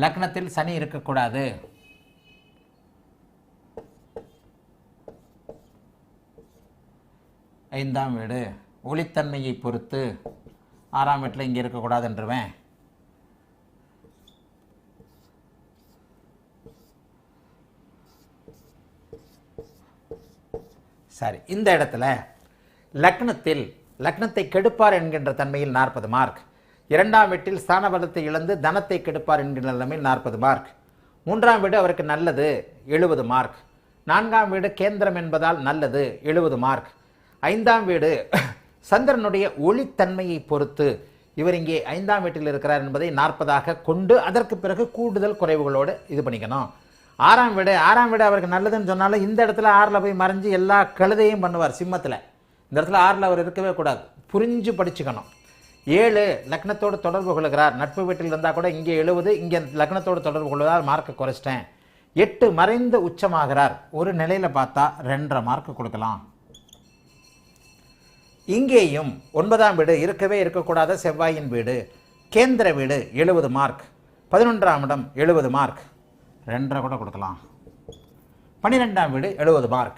லக்னத்தில் சனி இருக்கக்கூடாது. ஐந்தாம் வீடு. ஒளித்தன்மையை பொறுத்து ஆறாம் வீட்டில் இங்கே இருக்கக்கூடாதுன்றவேன் சரி இந்த இடத்துல லக்னத்தில் லக்னத்தை கெடுப்பார் என்கின்ற தன்மையில் நாற்பது மார்க். இரண்டாம் வீட்டில் ஸ்தானபலத்தை இழந்து தனத்தை கெடுப்பார் என்கிற நிலைமையில் நாற்பது மார்க். மூன்றாம் வீடு அவருக்கு நல்லது எழுபது மார்க். நான்காம் வீடு கேந்திரம் என்பதால் நல்லது எழுபது மார்க். ஐந்தாம் வீடு சந்திரனுடைய ஒளித்தன்மையை பொறுத்து இவர் இங்கே ஐந்தாம் வீட்டில் இருக்கிறார் என்பதை நாற்பதாக கொண்டு அதற்கு பிறகு கூடுதல் குறைவுகளோடு இது பண்ணிக்கணும். ஆறாம் வீடு ஆறாம் வீடு அவருக்கு நல்லதுன்னு சொன்னாலும் இந்த இடத்துல ஆறில் போய் மறைஞ்சு எல்லா கழுதையும் பண்ணுவார் சிம்மத்தில். இந்த இடத்துல ஆறில் அவர் இருக்கவே கூடாது. புரிஞ்சு படிச்சுக்கணும். ஏழு லக்னத்தோடு தொடர்பு கொள்கிறார். நட்பு வீட்டில் இருந்தால் கூட இங்கே எழுபது இங்கே லக்னத்தோடு தொடர்பு கொள்வதால் மார்க்கை குறைச்சிட்டேன். எட்டு மறைந்து உச்சமாகிறார். ஒரு நிலையில் பார்த்தா ரெண்டரை மார்க் கொடுக்கலாம். இங்கேயும் ஒன்பதாம் வீடு இருக்கவே இருக்கக்கூடாத செவ்வாயின் வீடு. கேந்திர வீடு எழுபது மார்க் பதினொன்றாம் இடம் எழுபது மார்க் ரெண்டரை கூட கொடுக்கலாம். பன்னிரெண்டாம் வீடு எழுபது மார்க்